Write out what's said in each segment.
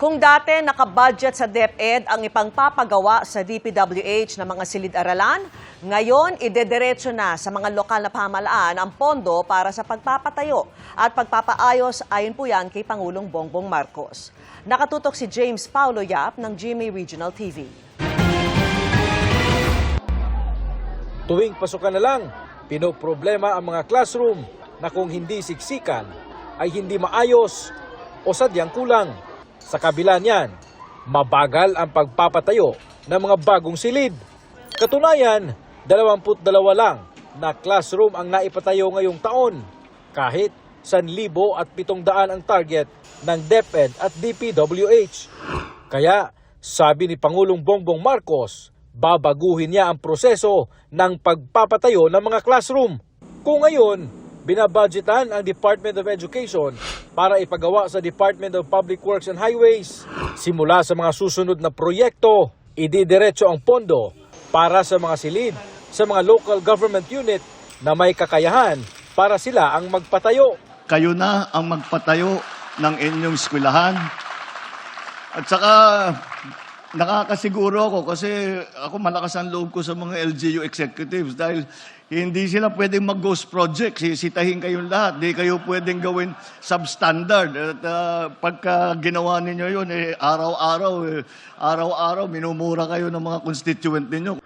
Kung dati nakabudget sa DepEd ang ipangpapagawa sa DPWH ng mga silid-aralan, ngayon idederecho na sa mga lokal na pamahalaan ang pondo para sa pagpapatayo at pagpapaayos ayon po yan kay Pangulong Bongbong Marcos. Nakatutok si James Paulo Yap ng GMA Regional TV. Tuwing pasukan na lang, pinoproblema ang mga classroom na kung hindi siksikan ay hindi maayos o sadyang kulang. Sa kabila niyan, mabagal ang pagpapatayo ng mga bagong silid. Katunayan, 22 lang na classroom ang naipatayo ngayong taon kahit 1,700 ang target ng DepEd at DPWH. Kaya, sabi ni Pangulong Bongbong Marcos, babaguhin niya ang proseso ng pagpapatayo ng mga classroom. Kung ngayon, binabudgetan ang Department of Education para ipagawa sa Department of Public Works and Highways. Simula sa mga susunod na proyekto, ididiretso ang pondo para sa mga silid sa mga local government unit na may kakayahan para sila ang magpatayo. kayo na ang magpatayo ng inyong eskwelahan. At saka, nakakasiguro ako kasi ako malakas ang loob ko sa mga LGU executives dahil hindi sila pwedeng mag-ghost project. Sisitahin kayong lahat. Di kayo pwedeng gawin substandard. At ah, pagka ginawa ninyo yun, eh, araw-araw, eh, araw-araw, minumura kayo ng mga constituent ninyo.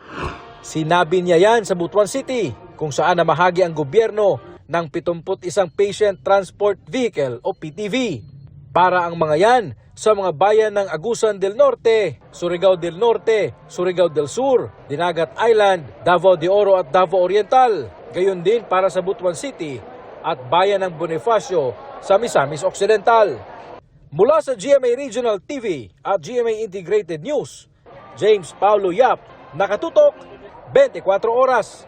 Sinabi niya yan sa Butuan City kung saan namahagi ang gobyerno ng 71 Patient Transport Vehicle o PTV. Para ang mga yan sa mga bayan ng Agusan del Norte, Surigao del Norte, Surigao del Sur, Dinagat Island, Davao de Oro at Davao Oriental. Gayon din para sa Butuan City at bayan ng Bonifacio sa Misamis Occidental. Mula sa GMA Regional TV at GMA Integrated News, James Paulo Yap, nakatutok 24 oras.